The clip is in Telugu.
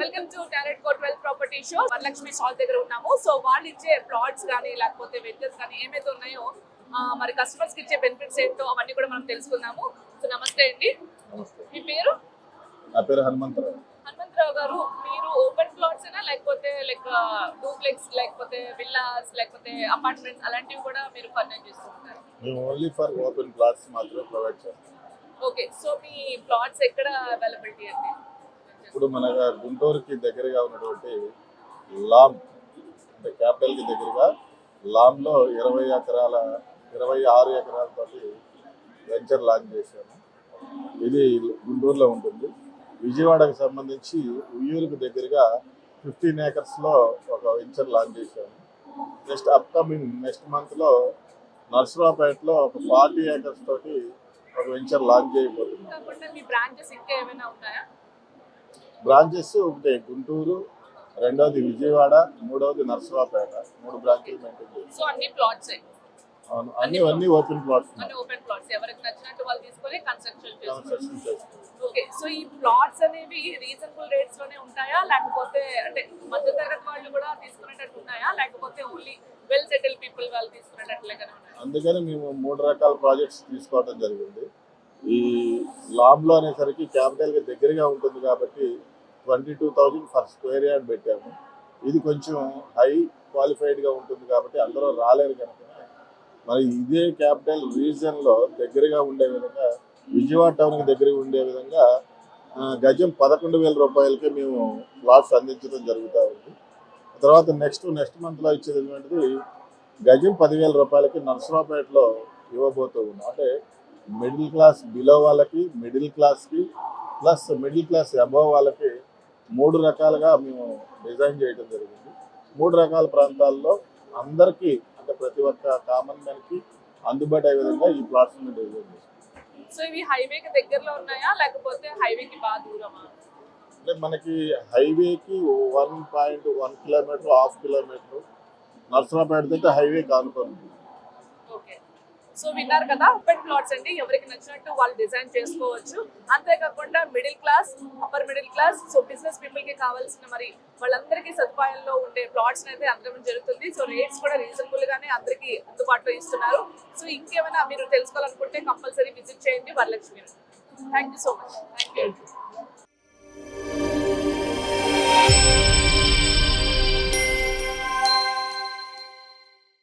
Welcome to talent co twelve property show Varalakshmi shop దగ్గర ఉన్నాము. సో వాళ్ళు ఇచ్చే ప్లాట్స్ కానీ లేకపోతే వెంచర్స్ కానీ ఏమైతే ఉన్నాయో మరి కస్టమర్స్కి ఇచ్చే బెనిఫిట్స్ ఏంటో అవన్నీ కూడా మనం తెలుసుకుందాము. సో నమస్తే అండి. మీ పేరు? నా పేరు హనుమంతరావు. హనుమంతరావు గారు మీరు ఓపెన్ ప్లాట్స్ అయినా లేకపోతే లైక్ డూప్లెక్స్ లేకపోతే విల్లాస్ లేకపోతే అపార్ట్మెంట్స్ అలాంటివి కూడా మీరు ఫర్నిచ్ చేస్తుంటారు? మేము ఓన్లీ ఫర్ ఓపెన్ ప్లాట్స్ మాత్రమే ప్రొవైడ్ చేస్తాం. ఓకే సో మీ ప్లాట్స్ ఎక్కడ అవైలబిలిటీ అండి? ఇప్పుడు మన గుంటూరుకి దగ్గరగా ఉన్నటువంటి లామ్ అంటే క్యాపిటల్కి దగ్గరగా లామ్లో ఇరవై ఎకరాల ఇరవై ఆరు ఎకరాలతోటి వెంచర్ లాంచ్ చేశాము. ఇది గుంటూరులో ఉంటుంది. విజయవాడకు సంబంధించి ఉయ్యూరుకు దగ్గరగా ఫిఫ్టీన్ ఏకర్స్లో ఒక వెంచర్ లాంచ్ చేశాము. నెక్స్ట్ అప్కమింగ్ నెక్స్ట్ మంత్లో నర్సరావుపేటలో ఒక ఫార్టీ ఏకర్స్ తోటి ఒక వెంచర్ లాంచ్ చేయబోతున్నాం బ్రాంచెస్ బ్రాంచెస్ ఒకటి గుంటూరు రెండోది విజయవాడ మూడోది నర్సరావుపేట. మూడు బ్రాంచెలు మెయింటైన్ చేస్తాం సో అన్ని ప్లాట్స్ అవును అన్ని అన్ని ఓపెన్ ప్లాట్స్ అన్ని ఓపెన్ ప్లాట్స్ ఎవరికి నచ్చినట్టు వాళ్ళు తీసుకొని కన్స్ట్రక్షన్ చేసుకోవాలి కన్స్ట్రక్షన్ చేస్తాం ఓకే సో ఈ ప్లాట్స్ అనేవి రీజనబుల్ రేట్స్లోనే ఉంటాయా? లేకపోతే అంటే మధ్య తరగతి వాళ్ళు కూడా తీసుకునేటట్టు ఉన్నాయా? లేకపోతే ఓన్లీ వెల్ సెటిల్ పీపుల్ వాళ్ళు తీసుకునేటట్లుగానే ఉన్నాయా? అందుకని మేము మూడు రకాల ప్రాజెక్ట్స్ తీసుకోవడం జరిగింది. ఈ లాబ్లో అనేసరికి క్యాపిటల్కి దగ్గరగా ఉంటుంది కాబట్టి twenty two thousand for square yard పెట్టాము. ఇది కొంచెం హై క్వాలిఫైడ్గా ఉంటుంది కాబట్టి అందరూ రాలేరు కనుక మరి ఇదే క్యాపిటల్ రీజన్లో దగ్గరగా ఉండే విధంగా విజయవాడ టౌన్కి దగ్గరగా ఉండే విధంగా గజం పదకొండు వేల రూపాయలకే మేము ప్లాట్స్ అందించడం జరుగుతూ ఉంది. తర్వాత నెక్స్ట్ నెక్స్ట్ మంత్లో ఇచ్చేటువంటిది గజం పదివేల రూపాయలకి నర్సరావుపేటలో ఇవ్వబోతూ ఉన్నాం. అంటే మిడిల్ క్లాస్ బిలో వాళ్ళకి మిడిల్ క్లాస్కి ప్లస్ మిడిల్ క్లాస్ అబవ్ వాళ్ళకి మూడు రకాలుగా మేము డిజైన్ చేయడం జరిగింది. మూడు రకాల ప్రాంతాల్లో అందరికీ అంటే ప్రతి ఒక్క కామన్ మ్యాన్కి అందుబాటు అయ్యే విధంగా ఈ ప్లాట్స్ డిజైన్ చేస్తాం సో ఇవి హైవేకి దగ్గరలో ఉన్నాయా? లేకపోతే హైవేకి బాగా దూరమా? అంటే మనకి హైవేకి one point one kilometer half kilometer. Narasaraopet అయితే హైవే కానుకొని సో విన్నారు కదా ఓపెన్ ప్లాట్స్ అండి ఎవరికి నచ్చినట్టు వాళ్ళు డిజైన్ చేసుకోవచ్చు. అంతేకాకుండా middle class upper middle class so business పీపుల్కి కావాల్సిన మరి వాళ్ళందరికీ సదుపాయంలో ఉండే ప్లాట్స్ అయితే అందరం జరుగుతుంది. సో రేట్స్ కూడా రీజనబుల్ గానే అందరికీ అందుబాటులో ఇస్తున్నారు. సో ఇంకేమైనా మీరు తెలుసుకోవాలనుకుంటే కంపల్సరీ విజిట్ చేయండి Varalakshmi thank you so much thank you